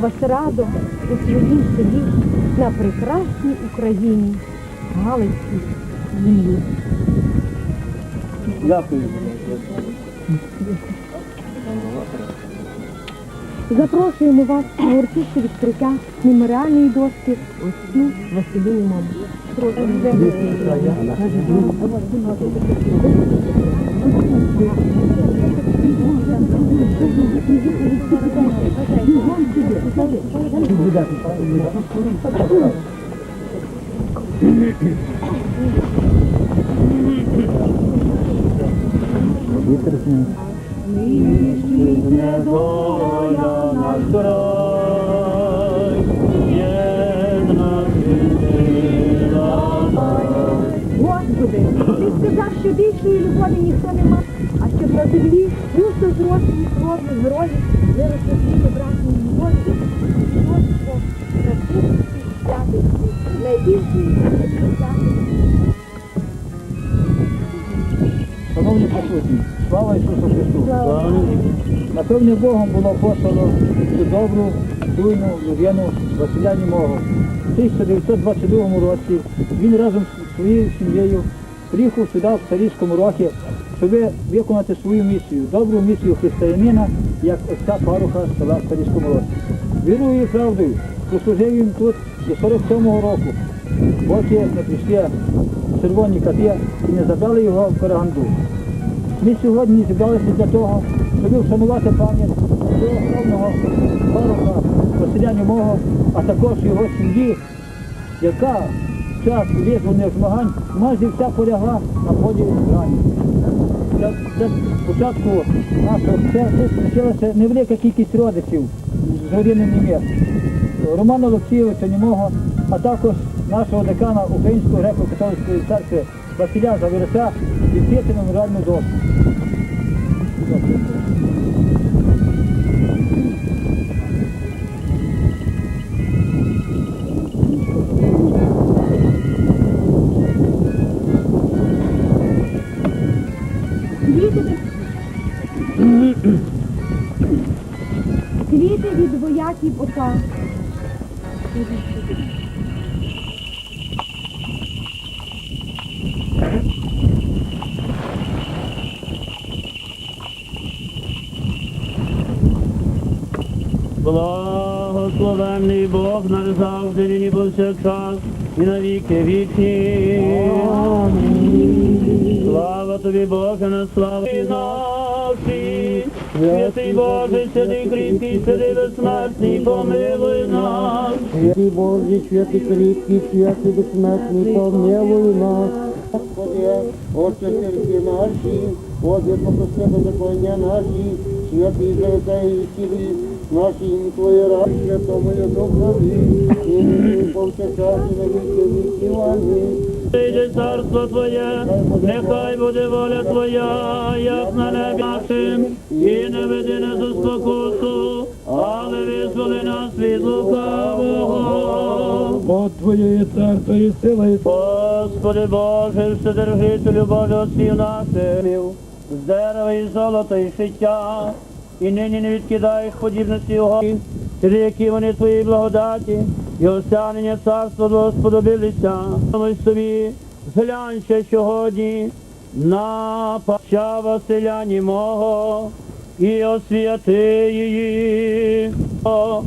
вас радо у своїй селі на прекрасній Україні, Галицькій землі. Дякую. Запрошуємо вас на урочисте відкриття меморіальної дошки отцю Василію Маму. Доля наш край, єдна сила. Господи, ти сказав, що більшої любові ніхто не має, на землі густо зрослі крові герої виросли світло братній любові, Господство, красивості, святості, найбільшої святості. Шановні присутні, слава Ісусу Христу! Напевне Богом було послано цю добру, чуйну людину Василя Німого. У 1922 році він разом з своєю сім'єю приїхав сюди в Царівському році, щоб виконати свою місію, добру місію християнина, як отця паруха села в Царівському році. Вірою і правдою, прослужив він тут до 47-го року, поки не прийшли червоні кати і не забрали його в Караганду. Ми сьогодні зібралися для того, щоб вшанувати пам'ять цього славного паруха Василя Німого, а також його сім'ї, яка в час визвольних змагань майже вся полягла на полі рані. Спочатку нашого почалася невелика кількість родичів з родини Німець. Романа Олексійовича Німого, а також нашого декана Української греко-католицької церкви Василя Завірця відкрити меморіальну дошку. Вояків ока. Благословенний Бог наш завжди, нині повсякчас і на віки вічні. Слава тобі, Боже, на славу. Святий Боже, святий кріпкий, святий безсмертний, помилуй нас. Святий Божий, святий кріпкий, святий безсмертний, помилуй нас. Господи, Отче серці наші, Отче, попусти беззаконня наші, святий заведай цілі, наші Твоє раді, святому є духові, і повсякчас і на віки віків. Амінь. Прийде царство Твоє, нехай буде воля Твоя, як на небі нашим, і не веди нас у спокусу, але визволи нас від лукавого. От Твоєї царство і сила і Господи Боже, вседержителю Боже отців наших, з дерева і золота і життя, і нині не відкидаєш подібності його, через які вони Твої благодаті, і осягнення царства Твого сподобилися. Молись собі, зглянь ще сьогодні на пача Василя Німого і освяти її. О,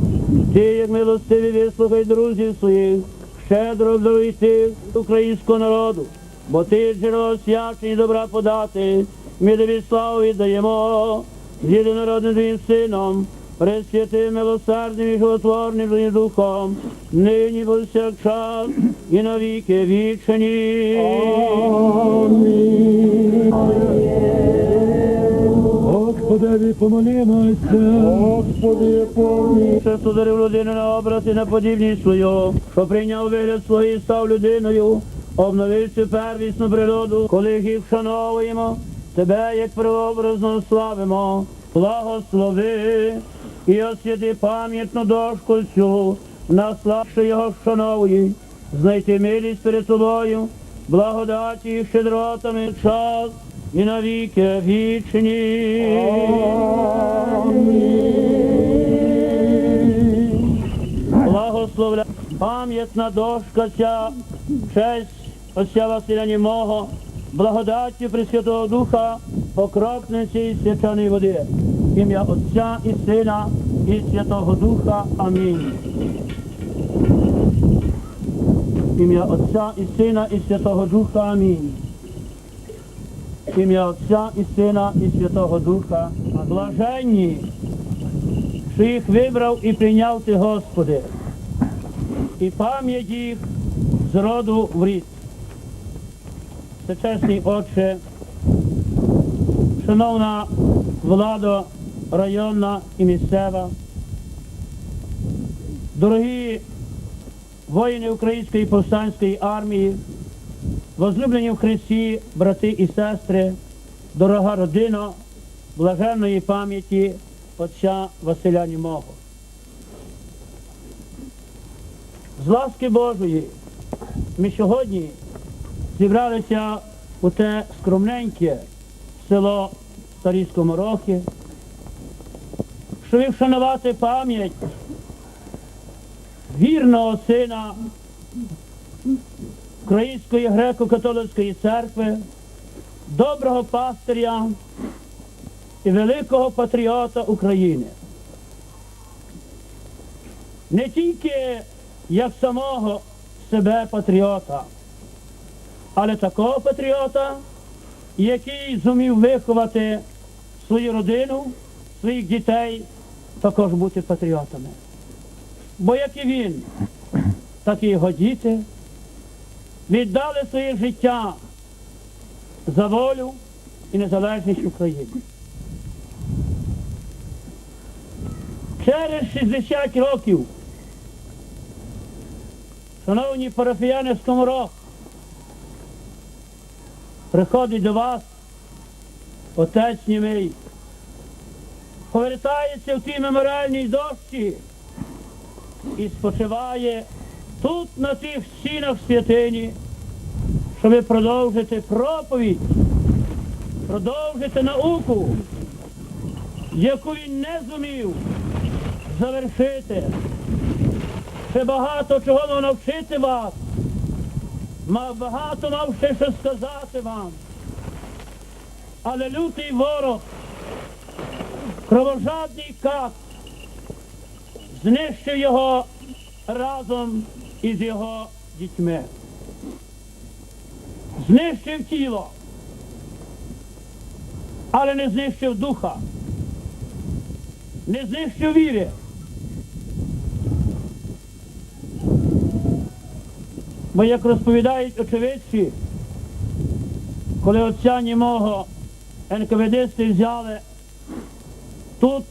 Ти, як милостиві, вислухай друзів своїх, щедро обдаруйте українського народу, бо ти джерело освячень і добра подати. Ми тобі славу віддаємо з єдинородним твоїм сином, пресвятим, милосердним і животворним духом, нині повсякчас і навіки вічні. Господеві помолімося. Господи, помилуй. Що створив людину на образ і на подібність свою, що прийняв вигляд свої і став людиною, обновив цю первісну природу, коли їх вшановуємо, тебе як преобразно славимо, благослови і освяти пам'ятну дошку цю, на слав, що його вшановують, знайти милість перед собою, благодаті і щедротами час і на віки вічні. Благословля пам'ятна дошка ця, честь отця Василя Німого, благодаті Пресвятого Духа, покропниці і свячаної води. Ім'я Отця і Сина і Святого Духа. Амінь. Ім'я Отця і Сина і Святого Духа. Амінь. Ім'я Отця і Сина і Святого Духа. Блаженні, що їх вибрав і прийняв ти, Господи, і пам'ять їх з роду в рід. Всечесний Отче, шановна влада районна і місцева, дорогі воїни Української повстанської армії, возлюблені в Христі, брати і сестри, дорога родина, блаженної пам'яті отця Василя Німого. З ласки Божої ми сьогодні зібралися у те скромненьке село Старі Скоморохи, щоб вшанувати пам'ять вірного сина Української греко-католицької церкви, доброго пастиря і великого патріота України. Не тільки як самого себе патріота, але такого патріота, який зумів виховати свою родину, своїх дітей, також бути патріотами. Бо як і він, так і його діти віддали своє життя за волю і незалежність України. Через 60 років, шановні парафіяни Скоморох, приходить до вас отець німий, повертається в тій меморіальній дошці і спочиває тут, на тих стінах святині, щоб продовжити проповідь, продовжити науку, яку він не зумів завершити. Ще багато чого мав навчити вас, мав багато мав ще що сказати вам. Але лютий ворог, кровожадний кат, знищив його разом із його дітьми. Знищив тіло, але не знищив духа, не знищив віри. Бо як розповідають очевидці, коли отця німого НКВДсти взяли тут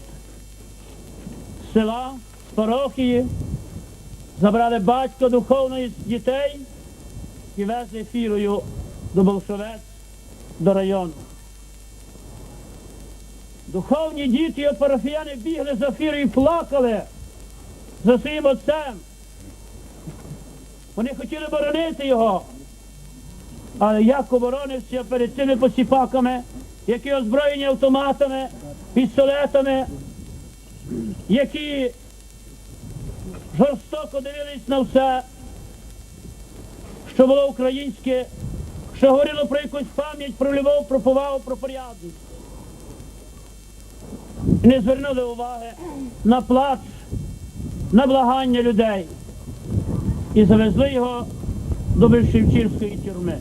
з села, парохії, забрали батька духовної дітей і везли фірою до Болшовець, до району. Духовні діти і парафіяни бігли за фірою і плакали за своїм отцем. Вони хотіли боронити його. Але як оборонився перед цими посіпаками, які озброєні автоматами, пістолетами, які жорстоко дивились на все, що було українське, що говорило про якусь пам'ять, про любов, про повагу, про порядність. І не звернули уваги на плач, на благання людей. І завезли його до Бельшівчівської тюрми.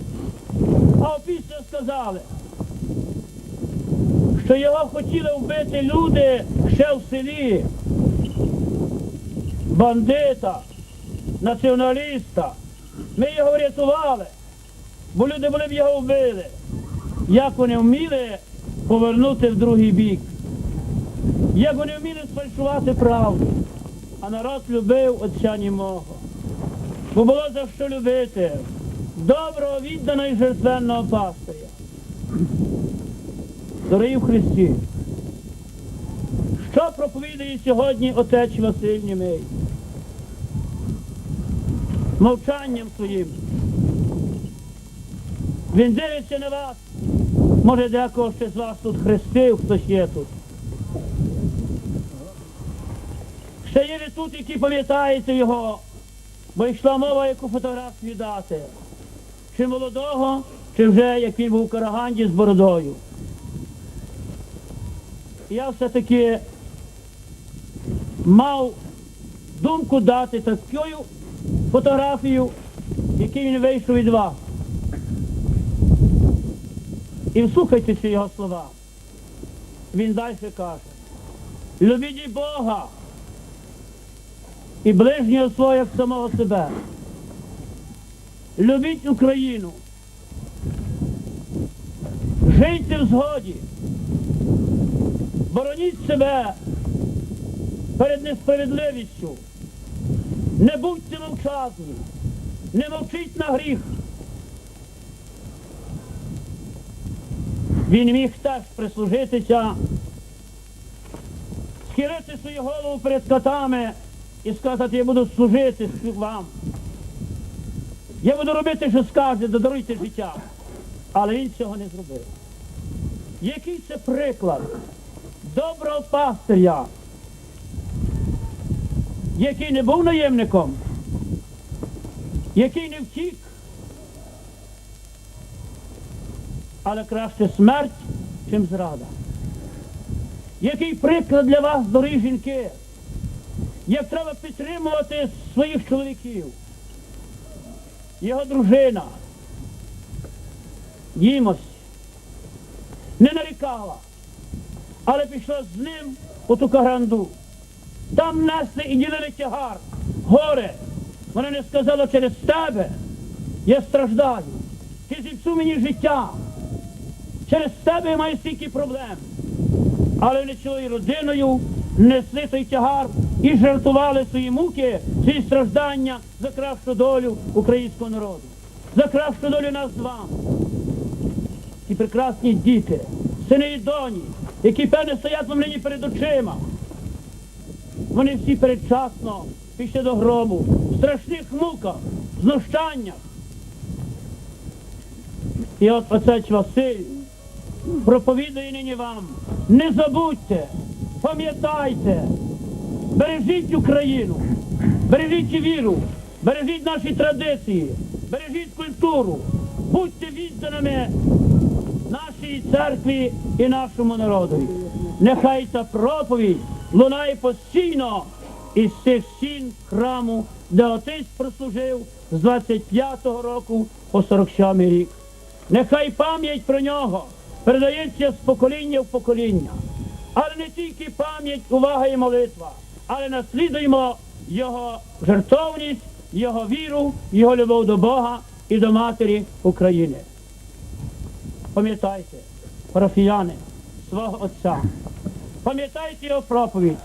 А опісля сказали, що його хотіли вбити люди ще в селі, бандита, націоналіста. Ми його врятували, бо люди були б його вбили. Як вони вміли повернути в другий бік, як вони вміли сфальшувати правду, а народ любив отця німого. Бо було за що любити доброго, відданого і жертвенного пастиря. Дорогі в Христі, що проповідує сьогодні отець Василь Німей? Мовчанням своїм. Він дивиться на вас Може, декого ще з вас тут хрестив, хтось є тут. Ще є ви тут, які пам'ятаєте його, бо йшла мова, яку фотографію дати. Чи молодого, чи вже як він був у Караганді з бородою. Я все-таки мав думку дати такою фотографію, який він вийшов від вас. І вслухайтеся його слова. Він далі каже. Любіть Бога і ближнього свого як самого себе. Любіть Україну. Жийте в згоді. Бороніть себе перед несправедливістю. Не будьте мовчазні. Не мовчіть на гріх. Він міг теж прислужитися, схилити свою голову перед котами і сказати, я буду служити вам. Я буду робити, що скаже, додаруйте життя. Але він цього не зробив. Який це приклад доброго пастиря, який не був наємником, який не втік, але краще смерть, чим зрада. Який приклад для вас, дорогі жінки, як треба підтримувати своїх чоловіків, його дружина, їмось, не нарікала, але пішла з ним у ту каганду. Там несли і ділили тягар, горе. Вона не сказала через тебе, я страждаю. Ти зіпсув мені життя. Через тебе я маю стільки проблем. Але вони цілою родиною несли той тягар і жартували свої муки, свої страждання за кращу долю українського народу, за кращу долю нас з вами. Ті прекрасні діти, сини і доні, які певне стоять вам нині перед очима. Вони всі передчасно пішли до гробу, в страшних муках, знущаннях. І от отець Василь проповідує нині вам. Не забудьте, пам'ятайте, бережіть Україну, бережіть віру, бережіть наші традиції, бережіть культуру, будьте відданими нашій церкві і нашому народу. Нехай ця проповідь лунає постійно із цих стін храму, де отець прослужив з 25-го року по 47 рік. Нехай пам'ять про нього передається з покоління в покоління. Але не тільки пам'ять, увага і молитва, але наслідуємо його жертовність, його віру, його любов до Бога і до матері України. Пам'ятайте, парафіяни, свого Отця. Пам'ятайте його проповідь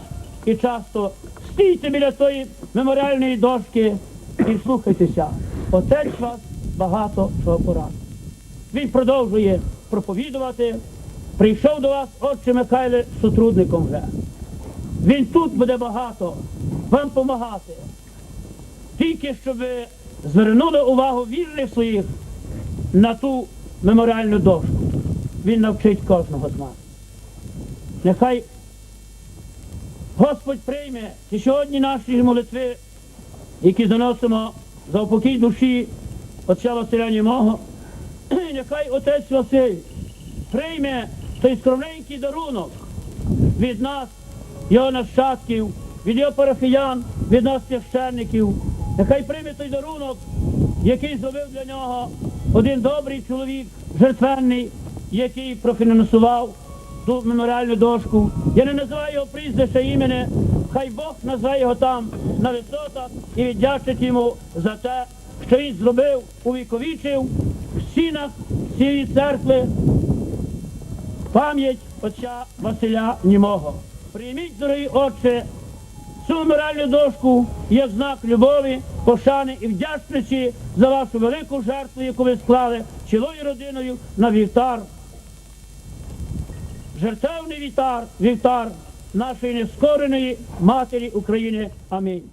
і часто стійте біля тої меморіальної дошки і слухайтеся. Отець вас багато чого порадить. Він продовжує проповідувати. Прийшов до вас, отче Михайле, сутрудником вже. Він тут буде багато вам допомагати. Тільки щоб ви звернули увагу вірних своїх на ту меморіальну дошку. Він навчить кожного з нас. Нехай Господь прийме ці сьогодні наші молитви, які заносимо за упокій душі отця Василя Німого. Нехай отець Василь прийме той скромненький дарунок від нас, його нащадків, від його парафіян, від нас священників. Нехай прийме той дарунок, який зробив для нього один добрий чоловік, жертвенний, який профінансував ту меморіальну дошку. Я не називаю його прізвище імені, хай Бог назве його там на висотах і віддячить йому за те, що він зробив, увіковічив в стінах цієї церкви пам'ять отця Василя Німого. Прийміть, дорогі отче, цю моральну дошку є знак любові, пошани і вдячності за вашу велику жертву, яку ви склали цілою родиною на вівтар. Жертовний вівтар, вівтар нашої нескореної матері України. Амінь.